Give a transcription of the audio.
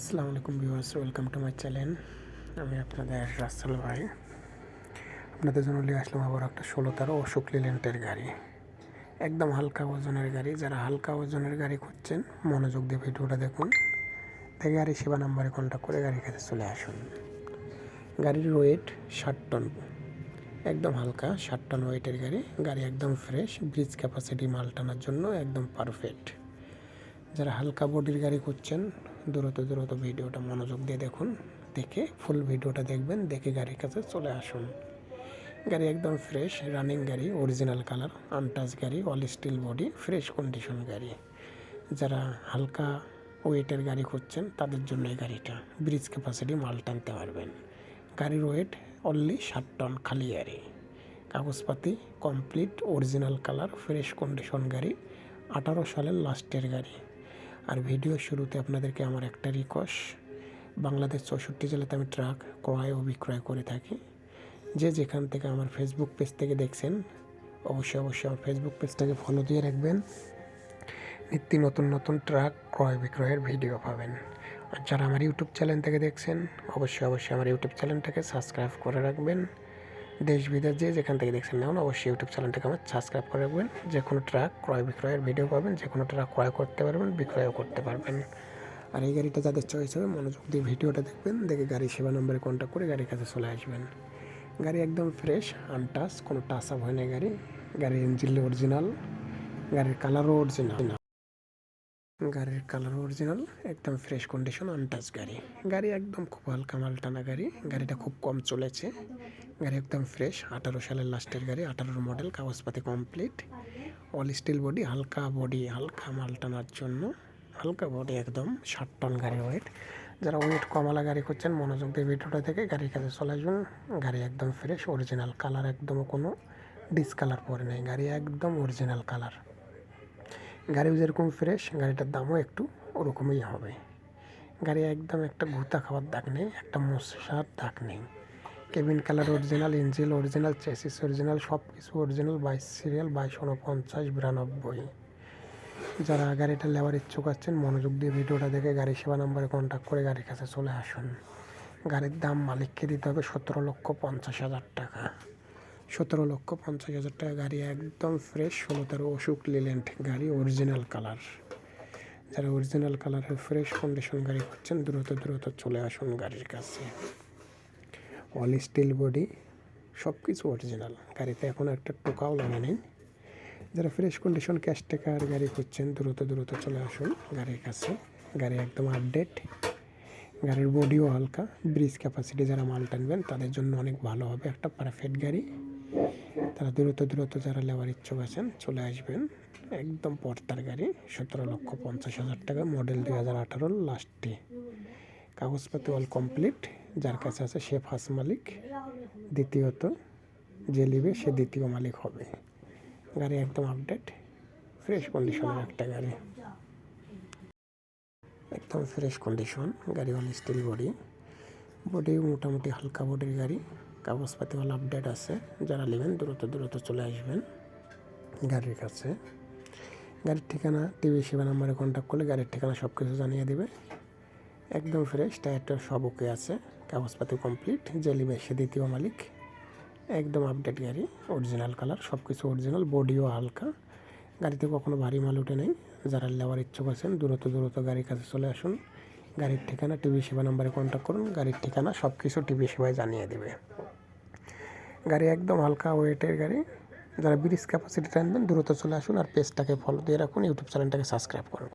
আসসালামু আলাইকুম viewers, welcome to my channel. আমি আপনাদের রাসেল ভাই। আপনাদের জন্য নিয়ে আসলাম আবার একটা ষোলো তেরো অশোক লিলেন্টের গাড়ি। একদম হালকা ওজনের গাড়ি। যারা হালকা ওজনের গাড়ি খুঁজছেন, মনোযোগ দিয়ে ভিডিওটা দেখুন। তাই গাড়ি সেবা নাম্বারে কন্ট্যাক্ট করে গাড়ির কাছে চলে আসুন। গাড়ির ওয়েট ষাট টন একদম হালকা ষাট টন ওয়েটের গাড়ি। গাড়ি একদম ফ্রেশ ব্রিজ ক্যাপাসিটি মাল টানার জন্য একদম পারফেক্ট যারা হালকা বডির গাড়ি খুঁজছেন দ্রুত দ্রুত ভিডিওটা মনোযোগ দিয়ে দেখুন, দেখে ফুল ভিডিওটা দেখবেন, দেখে গাড়ির কাছে চলে আসুন। গাড়ি একদম ফ্রেশ রানিং গাড়ি অরিজিনাল কালার আনটাচ গাড়ি all steel body fresh condition গাড়ি। যারা হালকা ওয়েটের গাড়ি খুঁজছেন, তাদের জন্য এই গাড়িটা ব্রিজ ক্যাপাসিটি মাল টানতে পারবেন। গাড়ির ওয়েট অনলি ষাট টন খালি গাড়ি। কাগজপাতি complete original colour fresh condition গাড়ি, আঠারো সালের লাস্টের গাড়ি। আর ভিডিও শুরুতে আপনাদেরকে আমার একটা রিকোয়েস্ট বাংলাদেশ চৌষট্টি জেলাতে আমি ট্রাক ক্রয় ও বিক্রয় করে থাকি। যে যেখান থেকে আমার ফেসবুক পেজ থেকে দেখছেন, অবশ্যই অবশ্যই আমার ফেসবুক পেজটাকে ফলো দিয়ে রাখবেন। নিত্য নতুন নতুন ট্রাক ক্রয় বিক্রয়ের ভিডিও পাবেন। আর যারা আমার ইউটিউব চ্যানেল থেকে দেখছেন, অবশ্যই অবশ্যই আমার ইউটিউব চ্যানেলটাকে সাবস্ক্রাইব করে রাখবেন। দেশ বিদেশ যে যেখান থেকে দেখছেন না অবশ্যই ইউটিউব চ্যানেলটাকে আমার সাবস্ক্রাইব করে রাখবেন। যে কোনো ট্রাক ক্রয় বিক্রয়ের ভিডিও পাবেন, যে কোনো ট্রাক ক্রয় করতে পারবেন, বিক্রয়ও করতে পারবেন। আর এই গাড়িটা যাদের চয়েস হবে, মনোযোগ দিয়ে ভিডিওটা দেখবেন, দেখে গাড়ি সেবা নম্বরে কন্ট্যাক্ট করে গাড়ির কাছে চলে আসবেন। গাড়ি একদম ফ্রেশ আনটাচ কোনো টাচ আপ হয় না গাড়ি। গাড়ির ইঞ্জিন অরিজিনাল গাড়ির কালারও অরিজিনাল গাড়ির কালার অরিজিনাল, একদম ফ্রেশ কন্ডিশন আনটাচ গাড়ি। গাড়ি একদম খুব হালকা মাল টানা গাড়ি। গাড়িটা খুব কম চলেছে। গাড়ি একদম ফ্রেশ আঠারো সালের লাস্টের গাড়ি, আঠারোর মডেল কাগজপাতি কমপ্লিট অল স্টিল বডি হালকা বডি হালকা মাল টানার জন্য। হালকা বডি একদম, ষাট টন গাড়ি ওয়েট যারা ওয়েট কমালা গাড়ি করছেন মনোযোগ দিয়ে ভিডিওটা থেকে গাড়ির কাছে চলে আসবেন গাড়ি একদম ফ্রেশ অরিজিনাল কালার একদম কোনো ডিসকালার পরে নেই। গাড়ি একদম অরিজিনাল কালার গাড়ি যেরকম ফ্রেশ গাড়িটার দামও একটু ওরকমই হবে। গাড়ি একদম একটা ঘুতা খাওয়ার দাগ নেই, একটা মশার দাগ নেই। Cabin colour original engine original chassis original সব কিছু অরিজিনাল বাইশ সিরিয়াল বাইশ উনপঞ্চাশ, বিরানব্বই। যারা গাড়িটা নেওয়ার ইচ্ছুক আছেন, মনোযোগ দিয়ে ভিডিওটা দেখে গাড়ি সেবা নাম্বারে কন্ট্যাক্ট করে গাড়ির কাছে চলে আসুন। গাড়ির দাম মালিককে দিতে হবে সতেরো লক্ষ পঞ্চাশ হাজার টাকা। সতেরো লক্ষ পঞ্চাশ হাজার টাকা গাড়ি একদম ফ্রেশ ষোলো তেরো অশোক লিল্যান্ড গাড়ি অরিজিনাল কালার যারা অরিজিনাল কালারের ফ্রেশ কন্ডিশন গাড়ি করছেন দ্রুত দ্রুত চলে আসুন গাড়ির কাছে। অল স্টিল বডি সব কিছু অরিজিনাল গাড়িতে এখন একটা টোকাও লাগে নেই যারা ফ্রেশ কন্ডিশন ক্যাশ টাকার গাড়ি করছেন দ্রুত দ্রুত চলে আসুন গাড়ির কাছে। গাড়ি একদম আপডেট গাড়ির বডিও হালকা। ব্রিজ ক্যাপাসিটি যারা মাল টানবেন, তাদের জন্য অনেক ভালো হবে। একটা পারফেক্ট গাড়ি। তারা দ্রুত দ্রুত যারা নেওয়ার ইচ্ছুক আছেন, চলে আসবেন। একদম পর্তার গাড়ি, সতেরো লক্ষ পঞ্চাশ হাজার টাকা মডেল দুই হাজার আঠারোর লাস্টে কাগজপাতি অল কমপ্লিট যার কাছে আছে সে ফার্স্ট মালিক, দ্বিতীয়ত যে নিবে সে দ্বিতীয় মালিক হবে। গাড়ি একদম আপডেট ফ্রেশ কন্ডিশনের একটা গাড়ি। একদম ফ্রেশ কন্ডিশন গাড়ি অল স্টিল বডি বডি মোটামুটি হালকা বডির গাড়ি। কাগজপাতি অল আপডেট আছে। যারা নেবেন, দ্রুত দ্রুত চলে আসবেন গাড়ির কাছে। গাড়ির ঠিকানা, টিভি সেবা নাম্বারে কন্ট্যাক্ট করলে গাড়ির ঠিকানা সব কিছু জানিয়ে দেবে। একদম ফ্রেশ টায়ারটা সব ওকে আছে। কাগজপাতি কমপ্লিট নেবে সে দ্বিতীয় মালিক। একদম আপডেট গাড়ি অরিজিনাল কালার সব কিছু অরিজিনাল বডিও হালকা। গাড়িতে কখনো ভারী মাল উঠে নেই। যারা নেওয়ার ইচ্ছুক আছেন, দ্রুত দ্রুত গাড়ির কাছে চলে আসুন। গাড়ির ঠিকানা, টিভি সেবা নাম্বারে কন্ট্যাক্ট করুন। গাড়ির ঠিকানা সব কিছু টিভি সেবায় জানিয়ে দেবে। গাড়ি একদম হালকা ওয়েটের গাড়ি। যারা ব্রিজ ক্যাপাসিটি টানবেন দ্রুত চলে আসুন আর পেজটাকে ফলো দিয়ে রাখুন ইউটিউব চ্যানেলটাকে সাবস্ক্রাইব করুন।